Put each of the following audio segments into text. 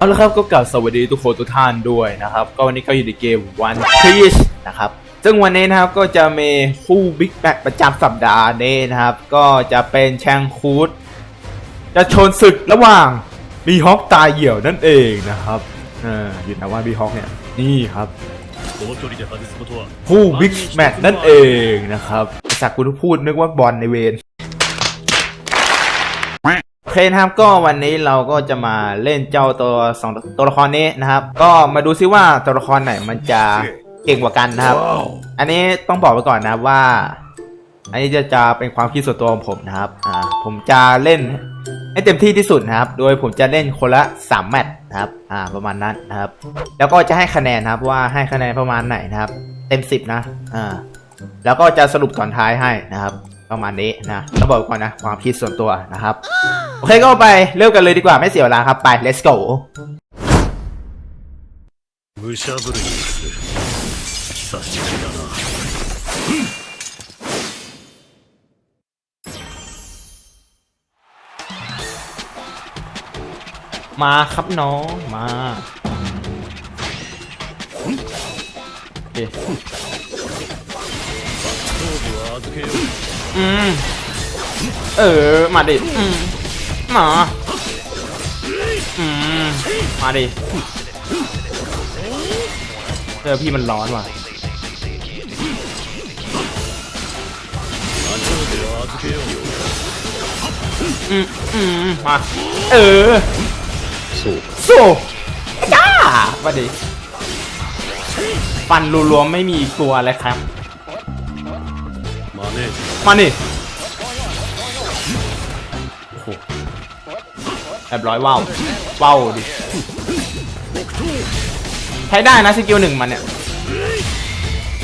เอาละครับก็กลับสวัสดีทุกคนทุกท่านด้วยนะครับ ก็วันนี้เขาอยู่ในเกม One Piece นะครับซึ่งวันนี้นะครับก็จะมีคู่บิ๊กแบ็ประจำสัปดาห์นี้นะครับ ก็จะเป็นแชงคูดจะชนศึกระหว่างบีฮอกตายเหี่ยวนั่นเองนะครับเอออยู่นะว่าบีฮอกเนี่ยนี่ครับคู่บิ๊กแมตนั่นเองนะครับจากคุณพูดนึกว่าบอลในเวน โอเคนะครับก็วันนี้เราก็จะมาเล่นเจ้าตัวสองตัวละครนี้นะครับ ก็มาดูซิว่าตัวละครไหนมันจะเก่งกว่ากันนะครับ อันนี้ต้องบอกไว้ก่อนนะว่า อันนี้จะจะเป็นความคิดส่วนตัวของผมนะครับอ่าผมจะเล่นให้เต็มที่ที่สุดนะครับ โดยผมจะเล่นคนละ3แมตช์นะครับอ่าประมาณนั้นนะครับ แล้วก็จะให้คะแนนนะครับว่าให้คะแนนประมาณไหนนะครับ เต็ม 10 นะอ่าแล้วก็จะสรุปตอนท้ายให้นะครับ ประมาณนี้นะต้องบอกก่อนนะ ความคิดส่วนตัวนะครับ โอเคก็ไปเริ่มกันเลยดีกว่าไม่เสียเวลาครับ ไป let's go 武者震いにする久しぶりだな มาครับน้องมาโอเค 頭部は預けよう อืมเออ มาดิอืมมาอืมมาดิเจอพี่มันร้อนว่ะอืมอืมมา เออ สู้สู้จ้ามาดิฟันรัวๆไม่มีตัวเลยครับ มานี่โอ้โหแอบร้อยว้าวว้าวดิใช้ได้นะสกิลหนึ่งมันเนี่ย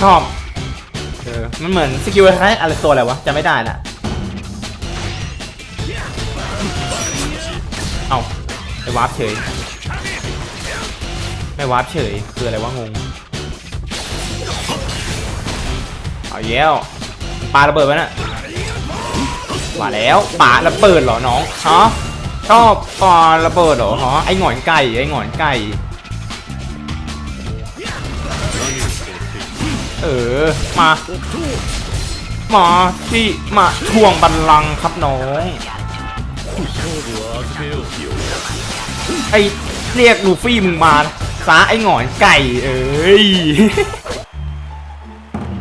ชอบเออมันเหมือนสกิลคล้ายอะไรตัวอะไรวะจำไม่ได้ละเอาไปวาร์ปเฉยไม่วาร์ปเฉยคืออะไรวะงงเอาแย้ว ปาระเบิดไว้น่ะมาแล้วปาระเบิดเหรอน้องฮะชอบปาระเบิดเหรอฮะไอ้หงอนไก่ไอ้หงอนไก่เออมามาที่มาทวงบัลลังครับน้องไอเรียกลูฟี่มึงมาซาไอหงอนไก่ เอ้ย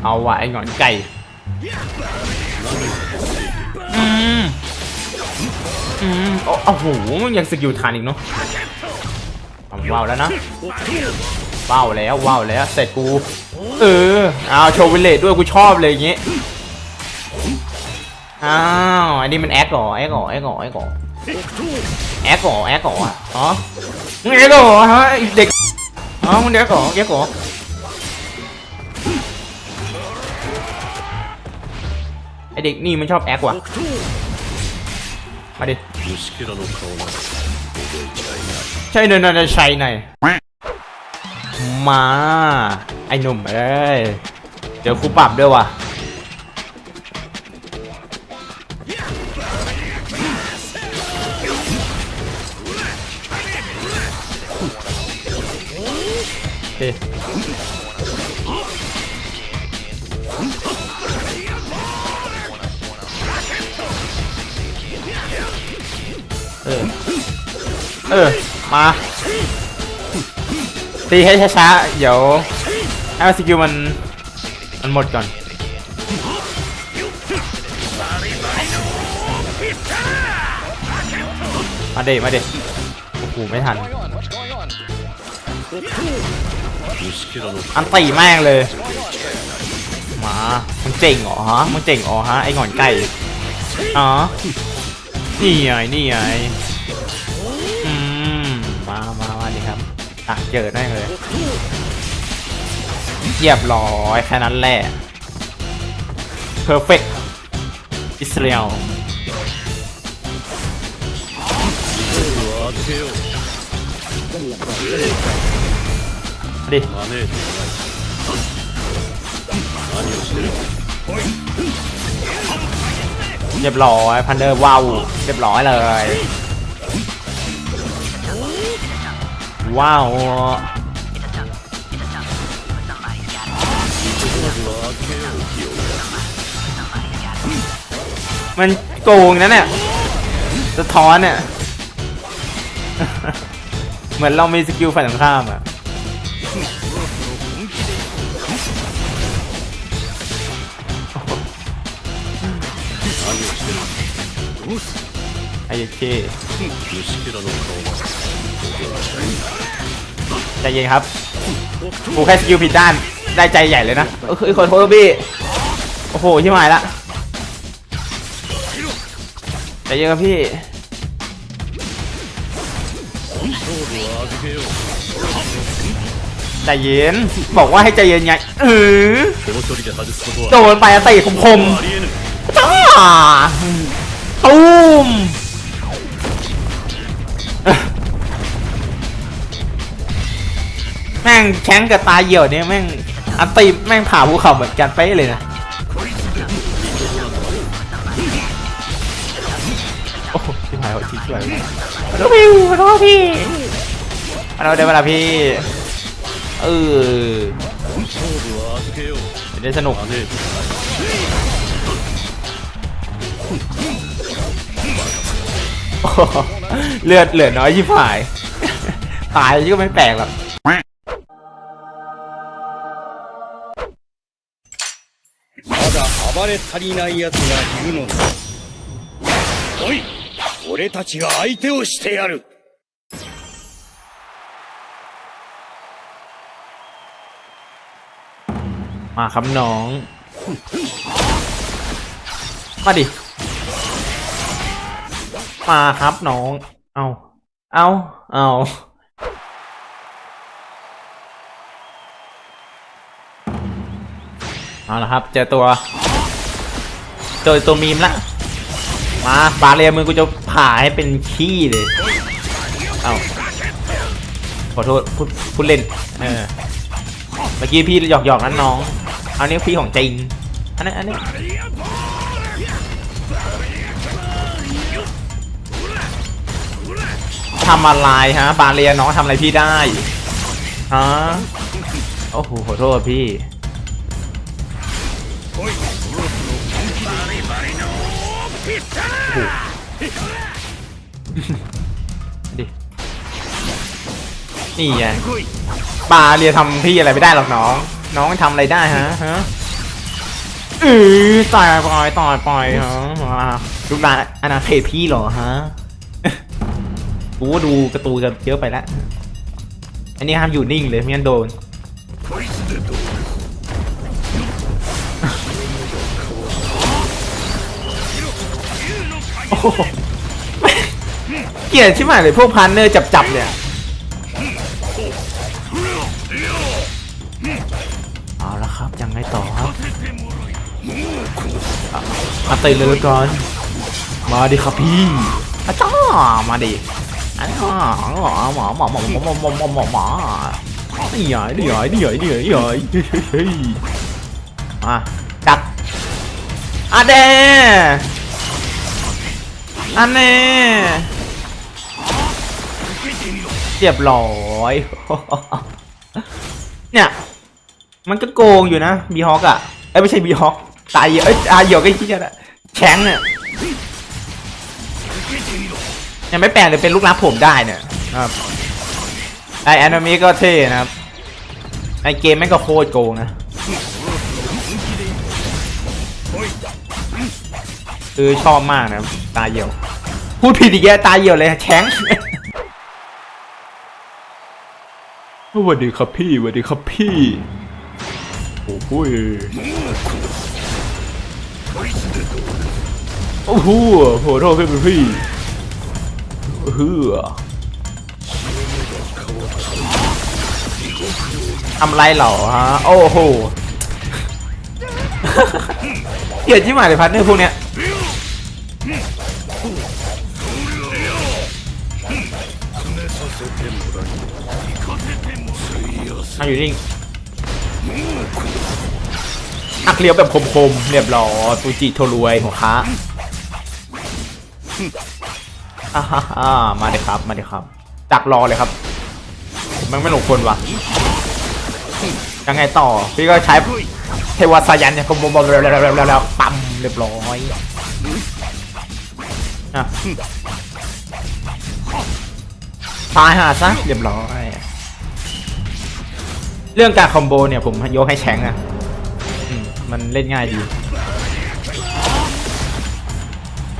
เอาว่ะไอหงอนไก่ อืมอืมโอ้โหมันยังสกิลทันอีกเนาะเอาว้าวแล้วนะว้าวแล้วว้าวแล้วเสร็จกู เออเอาโชว์วิลเลจด้วยกูชอบเลยอย่างงี้อ้าวอันนี้มันแอคเหรอแอคเหรอแอคเหรอแอคเหรอแอคเหรอแอคเหรออ๋อแอคเหรอฮะเด็กอ๋อมึงแอคเหรอแอคเหรอ ไอเด็กนี่มันชอบแอคว่ะ มาดิ ใช่เนนใช่หน่อยมา ไอหนุ่มเอ้ย เดี๋ยวครูปรับด้วยว่ะ โอเเออ มา ตีให้ช้าๆ เดี๋ยวให้สกิลมัน มันหมดก่อน มาเดมาเดโอ้โหไม่ทัน อันตีแม่งเลย มา มึงเจ๋งเหรอฮะ มึงเจ๋งเหรอฮะ ไอ้หงอนไก่ อ๋อ นี่ไงนี่ไง อะเจอได้เลย เยียบร้อยแค่นั้นแหละ perfect อิสราเอลดิเรียบร้อยพันเดอร์ว้าวเรียบร้อยเลย ว้าวมันโกงนะเนี่ยสะท้อนเนี่ย เหมือนเรามีสกิลฝ่ายตรงข้ามอะไอ้เจ๊ ใจเย็นครับกูแค่สกิลผิดด้านได้ใจใหญ่เลยนะโอ้ยขอโทษพี่โอ้โหที่หมายละใจเย็นครับพี่ใจเย็นบอกว่าให้ใจเย็นไงเออโดนไปอะใส่คมๆจ้าตุ้ม แม่งแข้งกับตาเหี่ยวเนี่ยแม่งอันตีแม่งผ่าภูเขาเหมือนกันไปเลยนะโอ้ชิบหายว่าชิบหายมาดูพี่มาดูพี่มาดูได้เวลาพี่เออจะได้สนุกเลือดเหลือน้อยชิบหายตายก็ไม่แปลกหรอก れ足りない奴がいるのだ。おい俺たちが相手をしてやる มาครับน้อง มาดิ มาครับน้อง เอา เอา เอา เอาละครับ เจอตัว เจอตัวมีมละ มาบาเรียมือกูจะผ่าให้เป็นขี้เลย เอาขอโทษพูดพูดเล่น เออ เมื่อกี้พี่หยอกหยอกนั้นน้อง อันนี้พี่ของจริง อันนี้อันนี้ทำอะไรฮะบาเรียน้องทำอะไรพี่ได้ฮะโอ้โหขอโทษพี่ ดินี่ไงบาเรียทำพี่อะไรไม่ได้หรอกน้อง น้องทำอะไรได้ฮะฮะเออต่อยปล่อยต่อยปล่อยฮะลูกหลานอนาเขตพี่เหรอฮะกูก็ดูกร์ตูกันเยอะไปแล้วอันนี้ห้ามอยู่นิ่งเลยไม่งั้นโดน เกลียดชิบหายเลยพวกพันเนอร์จับๆเนี่ยเอาละครับยังไงต่อครับอะมาเตะเลยละก่อนมาดิครับพี่อาจ้ามาดิอันนี้หมอหมอหมอหมอหมอหมอหมอหมอหมอหมอนี่ใหญ่นี่ใหญ่นี่ใหญ่นี่ใหญ่นี่ใหญ่เฮ้ยมาดักอะเด อันเน่เรียบร้อยเนี่ย มันก็โกงอยู่นะบีฮอกอะเอ้ยไม่ใช่บีฮอกตายเยอะเอ้ยตายเหี่ยวก็ขี้เนี่ยแข็งเนี่ยยังไม่แปลงเลยเป็นลูกรักผมได้เนี่ยครับไอแอนิเมก็เท่นะครับไอเกมแม่งก็โคตรโกงนะ คือชอบมากนะตาเหี่ยว พูดผิดอีกแล้วตาเหี่ยวเลยแข็งสวัสดีครับพี่สวัสดีครับพี่โอ้โหยโอ้โหโหโทษพี่เป็นพี่เฮือทำไรเหรอฮะ โอ้โหเกลียดที่หมายเลยพัดเนอร์พวกเนี้ย มาอยู่นิ่งอักเลี้ยวแบบคมๆเรียบร้อยฟูจิโทรวยหัวค้าอ่าฮ่าฮ่ามาเลยครับ มาเลยครับ ดักรอเลยครับ มันไม่หลงคนวะยังไงต่อ พี่ก็ใช้เทวสายันเนี่ยคอมโบแล้วแล้วแล้วแล้วปั๊มเรียบร้อย อะตายหาซะเรียบร้อยเรื่องการคอมโบเนี่ยผมยกให้แชงค์อะมันเล่นง่ายดี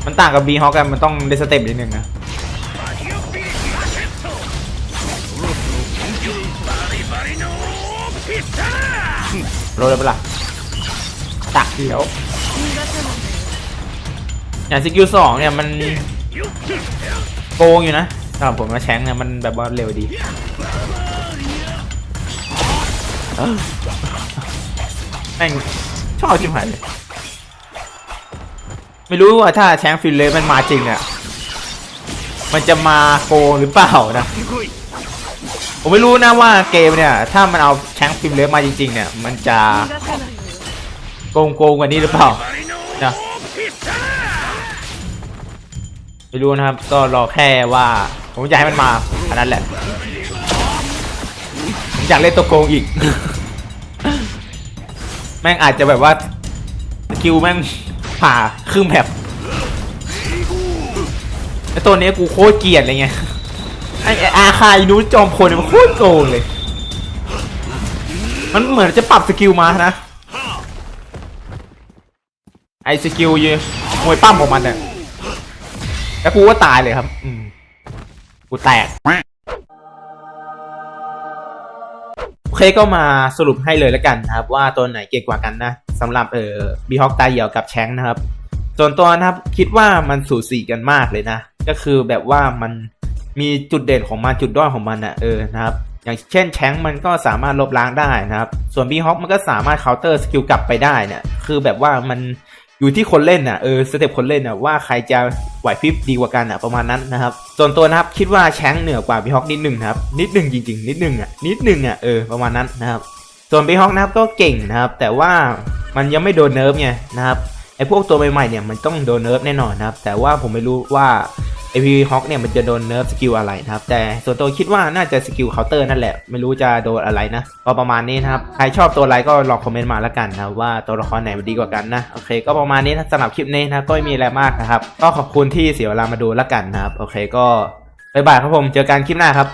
มันต่างกับบีฮอกกันมันต้องเล่นสเต็ปนิดนึงนะโรยเลยปล่ะตักเดียว อย่างสกิลสองเนี่ยมันโกงอยู่นะสำหรับผมมาแชงเนี่ยมันแบบว่าเร็วดีเอ้าแม่งชอบชิบหายเลยไม่รู้ว่าถ้าแชงฟิลเลยมันมาจริงเนี่ยมันจะมาโกงหรือเปล่านะผมไม่รู้นะว่าเกมเนี่ย ถ้ามันเอาแชงฟิลเลฟมาจริง ๆ เนี่ย มันจะโกงโกงกว่านี้หรือเปล่า ไม่รู้นะครับ ก็รอแค่ว่า ผมอยากให้มันมาอันนั้นแหละผมอยากเล่นตัวโกงอีก แม่งอาจจะแบบว่าสกิลแม่งผ่าครึ่งแมปไอตัวนี้กูโคตรเกลียดเลยไงไออาคายนูจอมพลเนี่ยมันโคตรโกงเลย มันเหมือนจะปรับสกิลมานะ ไอสกิลยืมวยปั้มของมันเนี่ย แล้วกูก็ตายเลยครับ อืมกูแตก โอเคก็มาสรุปให้เลยแล้วกันนะครับ ว่าตัวไหนเก่งกว่ากันนะสำหรับเอ่อบีฮอกตาเหี่ยวกับแชงค์นะครับ ส่วนตัวนะครับคิดว่ามันสูสีกันมากเลยนะ ก็คือแบบว่ามันมีจุดเด่นของมันจุดด้อยของมันนะเออนะครับอย่างเช่นแชงค์มันก็สามารถลบล้างได้นะครับ ส่วนบีฮอกมันก็สามารถเคาน์เตอร์สกิลกลับไปได้เนี่ยคือแบบว่ามัน อยู่ที่คนเล่นน่ะเออสเต็ปคนเล่นน่ะว่าใครจะไหวพริบดีกว่ากันอะประมาณนั้นนะครับส่วนตัวนะครับคิดว่าแชงเหนือกว่าบีฮอกนิดหนึ่งครับนิดหนึ่งจริง ๆ นิดหนึ่งอะนิดหนึ่งอะเออประมาณนั้นนะครับส่วนบีฮอกนะครับก็เก่งนะครับ แต่ว่ามันยังไม่โดนเนิร์ฟไงนะครับไอพวกตัวใหม่ๆเนี่ยมันต้องโดนเนิร์ฟแน่นอนนะครับแต่ว่าผมไม่รู้ว่า ไอพีฮอกเนี่ยมันจะโดนเนิร์ฟสกิลอะไรนะครับ แต่ส่วนตัวคิดว่าน่าจะสกิลเคาน์เตอร์นั่นแหละ ไม่รู้จะโดนอะไรนะก็ประมาณนี้นะครับ ใครชอบตัวอะไรก็ลองคอมเมนต์มาแล้วกันนะว่าตัวละครไหนมันดีกว่ากันนะ โอเค ก็ประมาณนี้นะสำหรับคลิปนี้นะก็ไม่มีอะไรมากนะครับ ก็ขอบคุณที่เสียเวลามาดูแล้วกันนะครับ โอเคก็บ๊ายบายครับผม เจอกันคลิปหน้าครับ